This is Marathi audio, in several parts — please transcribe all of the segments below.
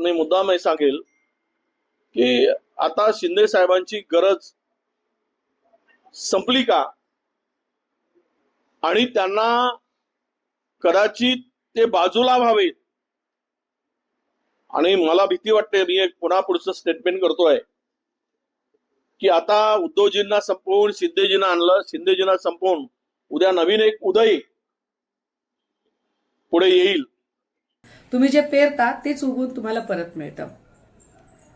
पण मी मुद्दाम हे सांगेल की आता शिंदे साहेबांची गरज संपली का? आणि त्यांना कदाचित ते बाजूला व्हावेत. आणि मला भीती वाटते मी एक पुन्हा पुढचं स्टेटमेंट करतोय की आता उद्धवजींना संपवून शिंदेजींना आणलं शिंदेजींना संपवून उद्या नवीन एक उदय पुढे येईल. तुम्ही जे पेरता तेच उगून तुम्हाला परत मिळतं.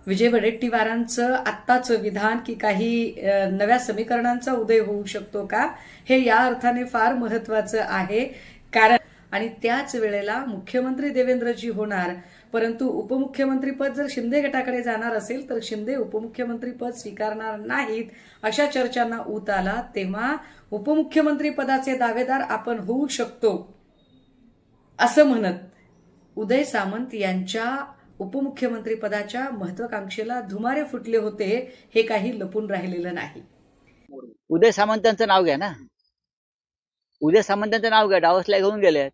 विजय वडेट्टीवारांचं आत्ताचं विधान की काही नव्या समीकरणांचा उदय होऊ शकतो का हे या अर्थाने फार महत्वाचं आहे. कारण आणि त्याच वेळेला मुख्यमंत्री देवेंद्रजी होणार परंतु उपमुख्यमंत्रीपद जर शिंदे गटाकडे जाणार असेल तर शिंदे उपमुख्यमंत्रीपद स्वीकारणार नाहीत अशा चर्चांना ऊत आला तेव्हा उपमुख्यमंत्री पदाचे दावेदार आपण होऊ शकतो असं म्हणत उदय सामंत यांच्या उपमुख्यमंत्री पदाच्या महत्वाकांक्षेला धुमारे फुटले होते हे काही लपून राहिलेलं नाही. उदय सामंतांचं नाव घ्या ना. उदय सामंतांचं नाव घ्या. डावसला घेऊन गेले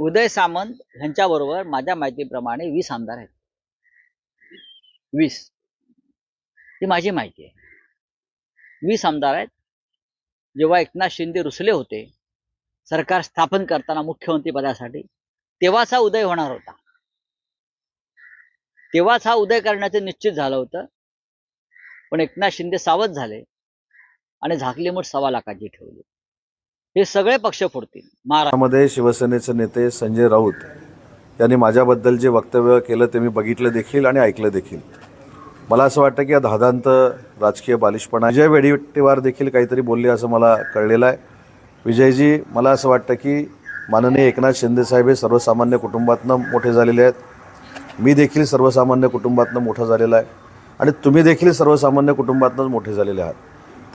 उदय सामंत ह्यांच्या बरोबर माझ्या माहितीप्रमाणे वीस आमदार आहेत. वीस. ही माझी माहिती आहे. वीस आमदार आहेत. जेव्हा एकनाथ शिंदे रुसले होते सरकार स्थापन करताना मुख्यमंत्री पदासाठी तेव्हाच हा उदय होणार होता. तेव्हाच हा उदय करण्याचं निश्चित झालं होतं. पण एकनाथ शिंदे सावध झाले आणि झाकली मूठ सव्वा लाखाची ठेवली. हे सगळे पक्ष फोडतील. महाराष्ट्रामध्ये शिवसेनेचे नेते संजय राऊत यांनी माझ्याबद्दल जे वक्तव्य केलं ते मी बघितलं देखील आणि ऐकलं देखील. मला असं वाटतं की या धादांत राजकीय बालिशपणा विजय वेडीवार देखील काहीतरी बोलले असं मला कळलेलं आहे. विजयजी मला असं वाटतं की माननीय एकनाथ शिंदेसाहेब हे सर्वसामान्य कुटुंबातनं मोठे झालेले आहेत. मी देखील सर्वसामान्य कुटुंबातनं मोठा झालेला आहे. आणि तुम्ही देखील सर्वसामान्य कुटुंबातनंच मोठे झालेले आहात.